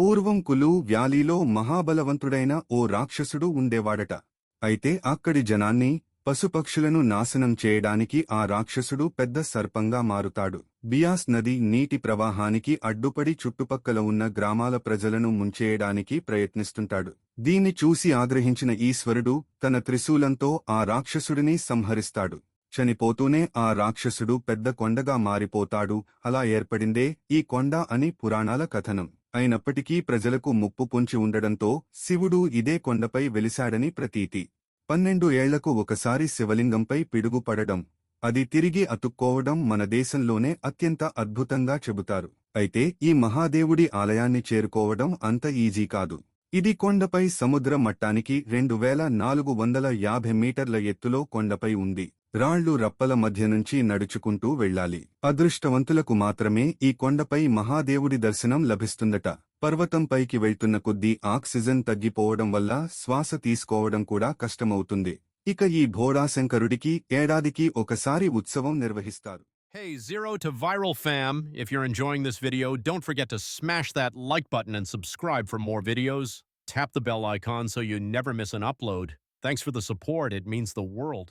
పూర్వం కులు వ్యాలీలో మహాబలవంతుడైన ఓ రాక్షసుడు ఉండేవాడట. అయితే అక్కడి జనాన్ని పశుపక్షులను నాశనం చేయడానికి ఆ రాక్షసుడు పెద్ద సర్పంగా మారుతాడు. బియాస్ నది నీటి ప్రవాహానికి అడ్డుపడి చుట్టుపక్కల ఉన్న గ్రామాల ప్రజలను ముంచేయడానికి ప్రయత్నిస్తుంటాడు. దీన్ని చూసి ఆగ్రహించిన ఈశ్వరుడు తన త్రిశూలంతో ఆ రాక్షసుడిని సంహరిస్తాడు. చనిపోతూనే ఆ రాక్షసుడు పెద్ద కొండగా మారిపోతాడు. అలా ఏర్పడిందే ఈ కొండ అని పురాణాల కథనం. అయినప్పటికీ ప్రజలకు ముప్పు పొంచి ఉండడంతో శివుడు ఇదే కొండపై వెలిశాడని ప్రతీతి. పన్నెండు ఏళ్ళకు ఒకసారి శివలింగంపై పిడుగు పడడం అది తిరిగి అతుక్కోవడం మన దేశంలోనే అత్యంత అద్భుతంగా చెబుతారు. అయితే ఈ మహాదేవుడి ఆలయాన్ని చేరుకోవడం అంత ఈజీ కాదు. ఇది కొండపై సముద్ర మట్టానికి రెండు వేల నాలుగు వందల యాభై మీటర్ల ఎత్తులో కొండపై ఉంది. రాళ్ళు రప్పల మధ్య నుంచి నడుచుకుంటూ వెళ్ళాలి అదృష్టవంతులకు మాత్రమే ఈ కొండపై మహాదేవుడి దర్శనం లభిస్తుందట పర్వతంపైకి వెళ్తున్న కొద్దీ ఆక్సిజన్ తగ్గిపోవడం వల్ల శ్వాస తీసుకోవడం కూడా కష్టమవుతుంది ఇక ఈ భోడాశంకరుడికి ఏడాదికి ఒకసారి ఉత్సవం నిర్వహిస్తారు Hey, Zero to Viral fam. If you're enjoying this video, don't forget to smash that like button and subscribe for more videos. Tap the bell icon so you never miss an upload. Thanks for the support, it means the world.